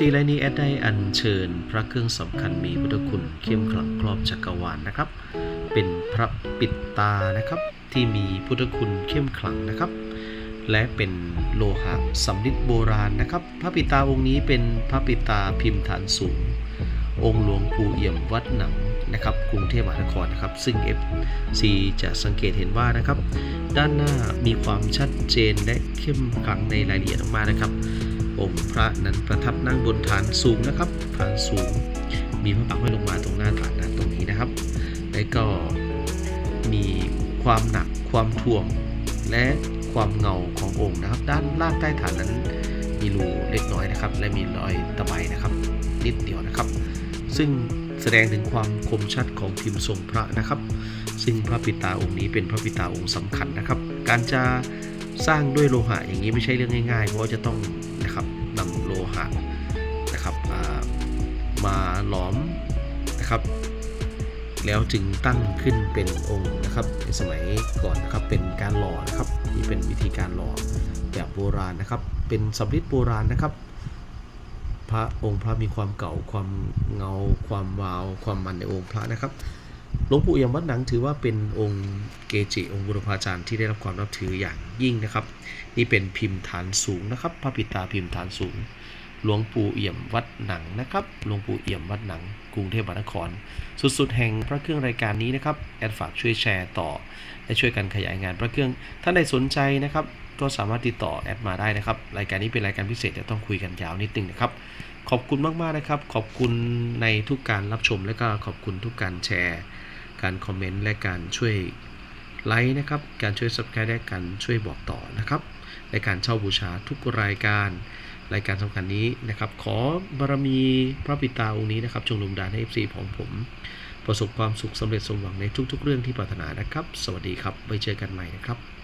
FC ไลน์นี้แอดได้อัญเชิญพระเครื่องสำคัญมีพุทธคุณเข้มขลังครอบจักรวาลนะครับ เป็นพระปิดตานะครับที่มีพุทธคุณเข้มขลังนะครับ และเป็นโลหะสำริดโบราณนะครับ พระปิตาองค์นี้เป็นพระปิตาพิมพ์ฐานสูง องค์หลวงปู่เอี่ยมวัดหนังนะครับกรุงเทพมหานครนะครับ ซึ่ง FC จะสังเกตเห็นว่านะครับ ด้านหน้ามีความชัดเจนและเข้มขลังในรายละเอียดมากนะครับ องค์พระนั้นประทับนั่งบนฐานสูงนะครับ ฐานสูง มีพระปักห้อยลงมาตรงหน้าฐานนะตรงนี้นะครับ และก็มีความหนักความถ่วงและความเงาขององค์นะครับ ด้านล่างใต้ฐานนั้นมีรูเล็กน้อยนะครับ และมีรอยตะไบนะครับ นิดเดียวนะครับ ซึ่งแสดงถึงความคมชัดของพิมพ์ทรงพระนะครับ ซึ่งพระปิตาองค์นี้เป็นพระปิตาองค์สำคัญนะครับ การจะสร้างด้วยโลหะอย่างนี้ไม่ใช่เรื่องง่ายๆ เพราะจะต้องำโลหะนะครับมาหลอมนะครับ แล้วจึงตั้งขึ้นเป็นองค์นะครับในสมัยก่อนนะครับเป็นการหล่อนะครับนี่เป็นวิธีการหล่อแบบโบราณนะครับ เป็นสำริดโบราณนะครับ พระองค์พระมีความเก่าความเงาความวาว ความมันในองค์พระนะครับหลวงปู่เอี่ยมวัดหนังถือว่าเป็นองค์เกจิองค์บุรพาจารย์ที่ได้รับความนับถืออย่างยิ่งนะครับ นี่เป็นพิมพ์ฐานสูงนะครับ พระปิตาพิมพ์ฐานสูง หลวงปู่เอี่ยมวัดหนังนะครับ หลวงปู่เอี่ยมวัดหนัง กรุงเทพมหานคร สุดๆ แห่งพระเครื่องรายการนี้นะครับ แอดฝากช่วยแชร์ต่อ และช่วยกันขยายงานพระเครื่อง ท่านใดสนใจนะครับ ก็สามารถติดต่อแอดมาได้นะครับ รายการนี้เป็นรายการพิเศษเดี๋ยวต้องคุยกันยาวนิดนึงนะครับ ขอบคุณมากๆนะครับ ขอบคุณในทุกการรับชม และก็ขอบคุณทุกการแชร์ การคอมเมนต์ และการช่วยไลค์นะครับ การช่วย subscribe และการช่วยบอกต่อนะครับ ในการเช่าบูชาทุกรายการ รายการสำคัญนี้นะครับ ขอบารมีพระปิตาองค์นี้นะครับจงลุมดานให้ FC ของผม ประสบความสุขสำเร็จสมหวังในทุกๆ เรื่องที่ปรารถนานะครับ สวัสดีครับไว้เจอกันใหม่นะครับ